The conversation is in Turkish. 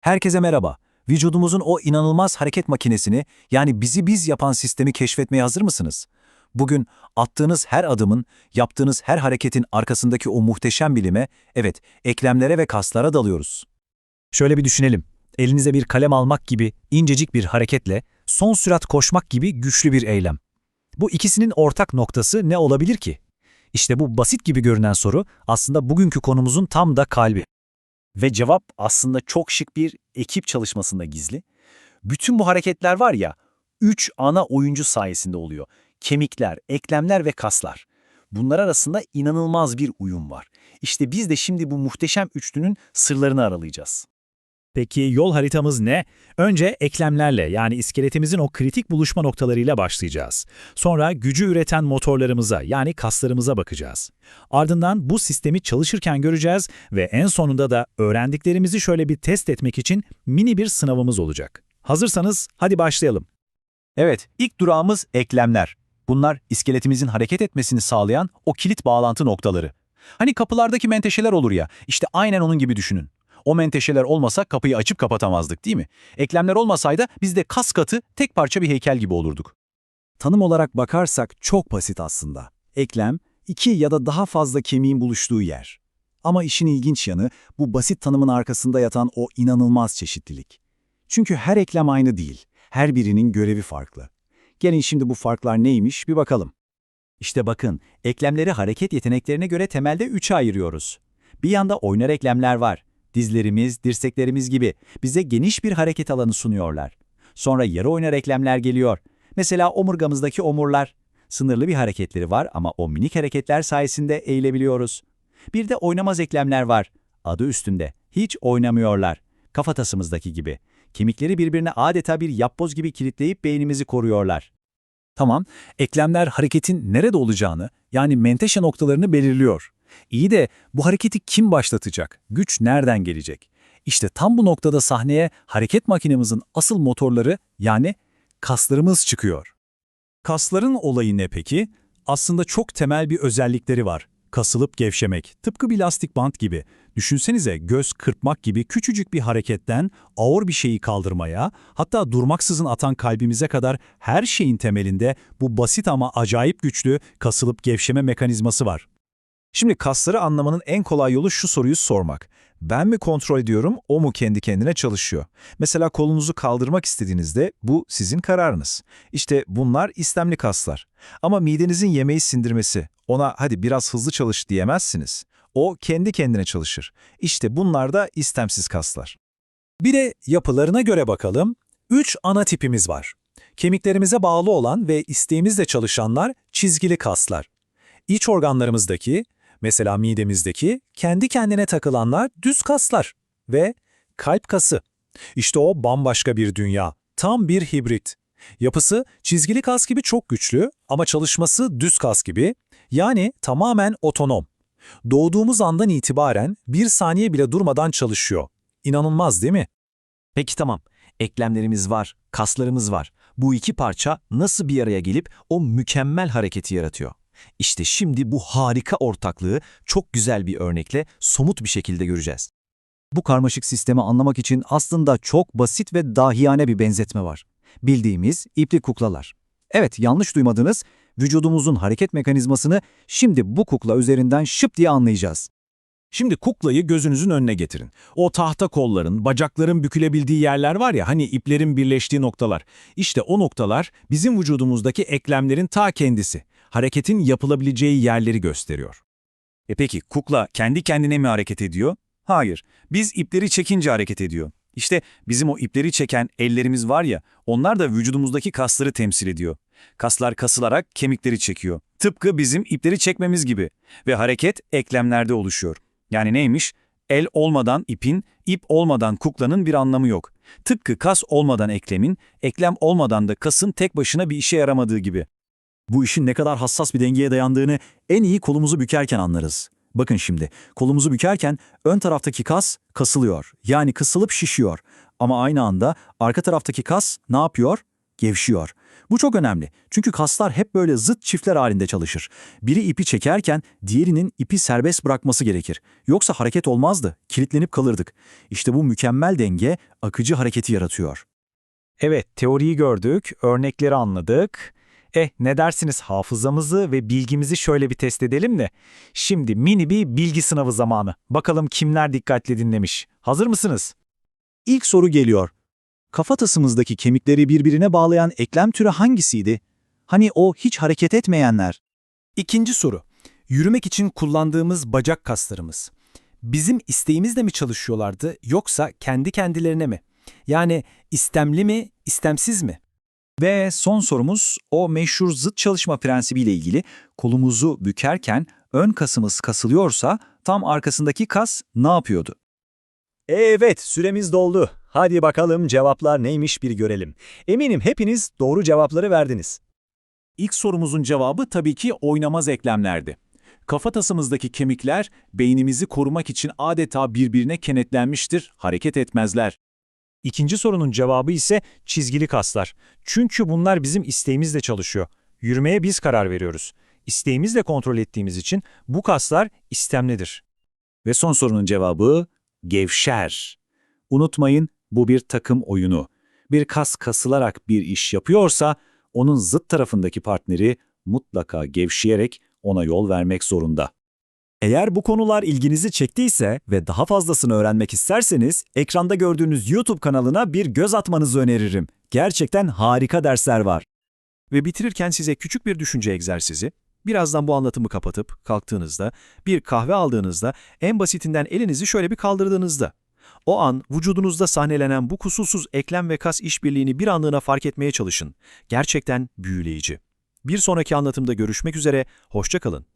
Herkese merhaba. Vücudumuzun o inanılmaz hareket makinesini, yani bizi biz yapan sistemi keşfetmeye hazır mısınız? Bugün attığınız her adımın, yaptığınız her hareketin arkasındaki o muhteşem bilime, evet, eklemlere ve kaslara dalıyoruz. Şöyle bir düşünelim. Elinize bir kalem almak gibi incecik bir hareketle son sürat koşmak gibi güçlü bir eylem. Bu ikisinin ortak noktası ne olabilir ki? İşte bu basit gibi görünen soru aslında bugünkü konumuzun tam da kalbi. Ve cevap aslında çok şık bir ekip çalışmasında gizli. Bütün bu hareketler var ya, üç ana oyuncu sayesinde oluyor. Kemikler, eklemler ve kaslar. Bunlar arasında inanılmaz bir uyum var. İşte biz de şimdi bu muhteşem üçlünün sırlarını aralayacağız. Peki yol haritamız ne? Önce eklemlerle yani iskeletimizin o kritik buluşma noktalarıyla başlayacağız. Sonra gücü üreten motorlarımıza yani kaslarımıza bakacağız. Ardından bu sistemi çalışırken göreceğiz ve en sonunda da öğrendiklerimizi şöyle bir test etmek için mini bir sınavımız olacak. Hazırsanız hadi başlayalım. Evet, ilk durağımız eklemler. Bunlar iskeletimizin hareket etmesini sağlayan o kilit bağlantı noktaları. Hani kapılardaki menteşeler olur ya, işte aynen onun gibi düşünün. O menteşeler olmasa kapıyı açıp kapatamazdık değil mi? Eklemler olmasaydı biz de kas katı tek parça bir heykel gibi olurduk. Tanım olarak bakarsak çok basit aslında. Eklem, iki ya da daha fazla kemiğin buluştuğu yer. Ama işin ilginç yanı bu basit tanımın arkasında yatan o inanılmaz çeşitlilik. Çünkü her eklem aynı değil, her birinin görevi farklı. Gelin şimdi bu farklar neymiş bir bakalım. İşte bakın, eklemleri hareket yeteneklerine göre temelde üçe ayırıyoruz. Bir yanda oynar eklemler var. Dizlerimiz, dirseklerimiz gibi bize geniş bir hareket alanı sunuyorlar. Sonra yarı oynar eklemler geliyor. Mesela omurgamızdaki omurlar. Sınırlı bir hareketleri var ama o minik hareketler sayesinde eğilebiliyoruz. Bir de oynamaz eklemler var. Adı üstünde. Hiç oynamıyorlar. Kafatasımızdaki gibi. Kemikleri birbirine adeta bir yapboz gibi kilitleyip beynimizi koruyorlar. Tamam, eklemler hareketin nerede olacağını, yani menteşe noktalarını belirliyor. İyi de bu hareketi kim başlatacak? Güç nereden gelecek? İşte tam bu noktada sahneye hareket makinemizin asıl motorları yani kaslarımız çıkıyor. Kasların olayı ne peki? Aslında çok temel bir özellikleri var. Kasılıp gevşemek, tıpkı bir lastik bant gibi. Düşünsenize göz kırpmak gibi küçücük bir hareketten ağır bir şeyi kaldırmaya, hatta durmaksızın atan kalbimize kadar her şeyin temelinde bu basit ama acayip güçlü kasılıp gevşeme mekanizması var. Şimdi kasları anlamanın en kolay yolu şu soruyu sormak. Ben mi kontrol ediyorum, o mu kendi kendine çalışıyor? Mesela kolunuzu kaldırmak istediğinizde bu sizin kararınız. İşte bunlar istemli kaslar. Ama midenizin yemeği sindirmesi, ona hadi biraz hızlı çalış diyemezsiniz. O kendi kendine çalışır. İşte bunlar da istemsiz kaslar. Bir de yapılarına göre bakalım. Üç ana tipimiz var. Kemiklerimize bağlı olan ve isteğimizle çalışanlar çizgili kaslar. İç organlarımızdaki, mesela midemizdeki, kendi kendine takılanlar düz kaslar ve kalp kası. İşte o bambaşka bir dünya, tam bir hibrit. Yapısı çizgili kas gibi çok güçlü ama çalışması düz kas gibi, yani tamamen otonom. Doğduğumuz andan itibaren bir saniye bile durmadan çalışıyor. İnanılmaz değil mi? Peki tamam, eklemlerimiz var, kaslarımız var. Bu iki parça nasıl bir araya gelip o mükemmel hareketi yaratıyor? İşte şimdi bu harika ortaklığı çok güzel bir örnekle somut bir şekilde göreceğiz. Bu karmaşık sistemi anlamak için aslında çok basit ve dahiyane bir benzetme var. Bildiğimiz ipli kuklalar. Evet, yanlış duymadınız. Vücudumuzun hareket mekanizmasını şimdi bu kukla üzerinden şıp diye anlayacağız. Şimdi kuklayı gözünüzün önüne getirin. O tahta kolların, bacakların bükülebildiği yerler var ya hani iplerin birleştiği noktalar. İşte o noktalar bizim vücudumuzdaki eklemlerin ta kendisi. Hareketin yapılabileceği yerleri gösteriyor. E peki kukla kendi kendine mi hareket ediyor? Hayır. Biz ipleri çekince hareket ediyor. İşte bizim o ipleri çeken ellerimiz var ya, onlar da vücudumuzdaki kasları temsil ediyor. Kaslar kasılarak kemikleri çekiyor. Tıpkı bizim ipleri çekmemiz gibi. Ve hareket eklemlerde oluşuyor. Yani neymiş? El olmadan ipin, ip olmadan kuklanın bir anlamı yok. Tıpkı kas olmadan eklemin, eklem olmadan da kasın tek başına bir işe yaramadığı gibi. Bu işin ne kadar hassas bir dengeye dayandığını en iyi kolumuzu bükerken anlarız. Bakın şimdi, kolumuzu bükerken ön taraftaki kas kasılıyor. Yani kısılıp şişiyor. Ama aynı anda arka taraftaki kas ne yapıyor? gevşiyor. Bu çok önemli. Çünkü kaslar hep böyle zıt çiftler halinde çalışır. Biri ipi çekerken diğerinin ipi serbest bırakması gerekir. Yoksa hareket olmazdı, kilitlenip kalırdık. İşte bu mükemmel denge akıcı hareketi yaratıyor. Evet, teoriyi gördük, örnekleri anladık. Eh, ne dersiniz hafızamızı ve bilgimizi şöyle bir test edelim de. Şimdi mini bir bilgi sınavı zamanı. Bakalım kimler dikkatli dinlemiş. Hazır mısınız? İlk soru geliyor. Kafatasımızdaki kemikleri birbirine bağlayan eklem türü hangisiydi? Hani o hiç hareket etmeyenler? İkinci soru. Yürümek için kullandığımız bacak kaslarımız. Bizim isteğimizle mi çalışıyorlardı yoksa kendi kendilerine mi? Yani istemli mi, istemsiz mi? Ve son sorumuz o meşhur zıt çalışma prensibiyle ilgili kolumuzu bükerken ön kasımız kasılıyorsa tam arkasındaki kas ne yapıyordu? Evet, süremiz doldu. Hadi bakalım cevaplar neymiş bir görelim. Eminim hepiniz doğru cevapları verdiniz. İlk sorumuzun cevabı tabii ki oynamaz eklemlerdi. Kafatasımızdaki kemikler beynimizi korumak için adeta birbirine kenetlenmiştir, hareket etmezler. İkinci sorunun cevabı ise çizgili kaslar. Çünkü bunlar bizim isteğimizle çalışıyor. Yürümeye biz karar veriyoruz. İsteğimizle kontrol ettiğimiz için bu kaslar istemlidir. Ve son sorunun cevabı gevşer. Unutmayın bu bir takım oyunu. Bir kas kasılarak bir iş yapıyorsa onun zıt tarafındaki partneri mutlaka gevşeyerek ona yol vermek zorunda. Eğer bu konular ilginizi çektiyse ve daha fazlasını öğrenmek isterseniz ekranda gördüğünüz YouTube kanalına bir göz atmanızı öneririm. Gerçekten harika dersler var. Ve bitirirken size küçük bir düşünce egzersizi, birazdan bu anlatımı kapatıp kalktığınızda, bir kahve aldığınızda, en basitinden elinizi şöyle bir kaldırdığınızda, o an vücudunuzda sahnelenen bu kusursuz eklem ve kas işbirliğini bir anlığına fark etmeye çalışın. Gerçekten büyüleyici. Bir sonraki anlatımda görüşmek üzere, hoşça kalın.